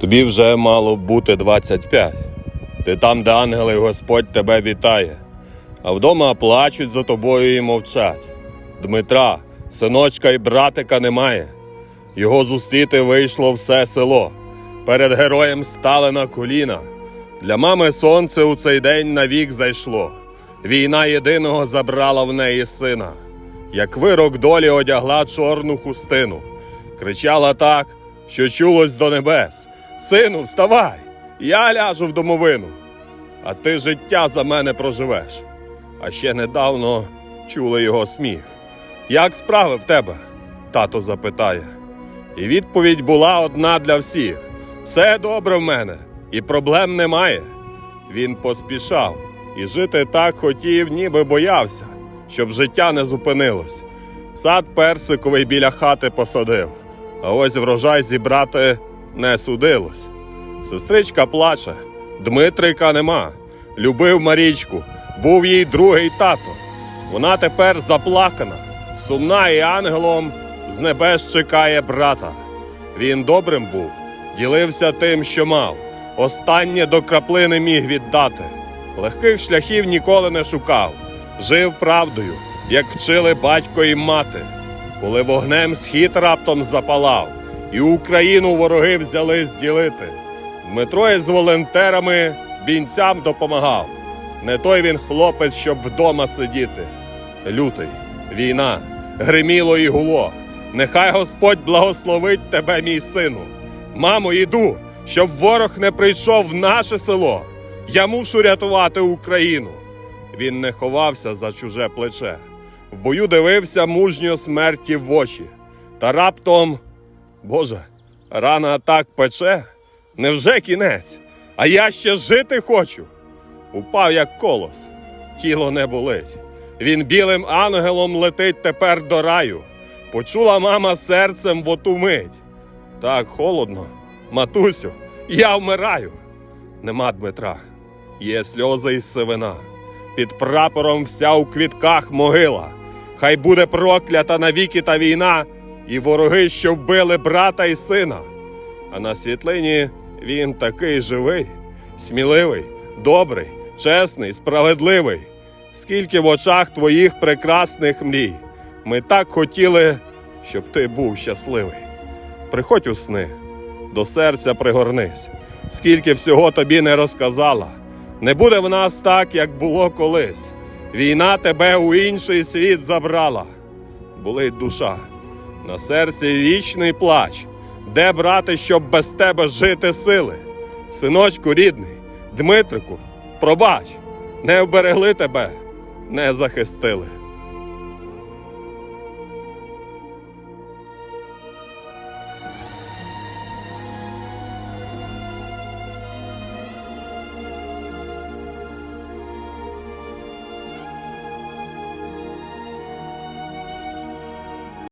Тобі вже мало б бути 25. Ти там, де ангели Господь тебе вітає, а вдома плачуть за тобою і мовчать. Дмитра, синочка і братика немає. Його зустріти вийшло все село. Перед героєм стали на коліна. Для мами сонце у цей день навік зайшло. Війна єдиного забрала в неї сина. Як вирок долі одягла чорну хустину. Кричала так, що чулось до небес. Сину, вставай! Я ляжу в домовину. А ти життя за мене проживеш. А ще недавно чули його сміх. Як справи в тебе? Тато запитає. І відповідь була одна для всіх: все добре в мене, і проблем немає. Він поспішав і жити так хотів, ніби боявся, щоб життя не зупинилось. Сад персиковий біля хати посадив, а ось врожай зібрати не судилось. Сестричка плаче, Дмитрика нема. Любив Марічку, був їй другий тато. Вона тепер заплакана, сумна і ангелом з небес чекає брата. Він добрим був, ділився тим, що мав. Останнє до краплини міг віддати. Легких шляхів ніколи не шукав, жив правдою, як вчили батько і мати. Коли вогнем схід раптом запалав, і Україну вороги взялись ділити. Дмитро із волонтерами бійцям допомагав. Не той він хлопець, щоб вдома сидіти. Лютий, війна, гриміло і гуло. Нехай Господь благословить тебе, мій сину. Мамо, іду, щоб ворог не прийшов в наше село. Я мушу рятувати Україну. Він не ховався за чуже плече. В бою дивився мужньо смерті в очі. Та раптом, Боже, рана так пече. Невже кінець? А я ще жити хочу. Упав як колос, тіло не болить. Він білим ангелом летить тепер до раю. Почула мама серцем в оту мить. Так холодно, матусю, я вмираю. Нема Дмитра, є сльози і сивина. Під прапором вся у квітках могила. Хай буде проклята навіки та війна, і вороги, що вбили брата і сина. А на світлині він такий живий, сміливий, добрий, чесний, справедливий. Скільки в очах твоїх прекрасних мрій. Ми так хотіли, щоб ти був щасливий. Приходь у сни, до серця пригорнись, скільки всього тобі не розказала. Не буде в нас так, як було колись. Війна тебе у інший світ забрала. Болить душа, на серці вічний плач. Де брати, щоб без тебе жити сили? Синочку рідний, Дмитрику, пробач, не вберегли тебе, не захистили.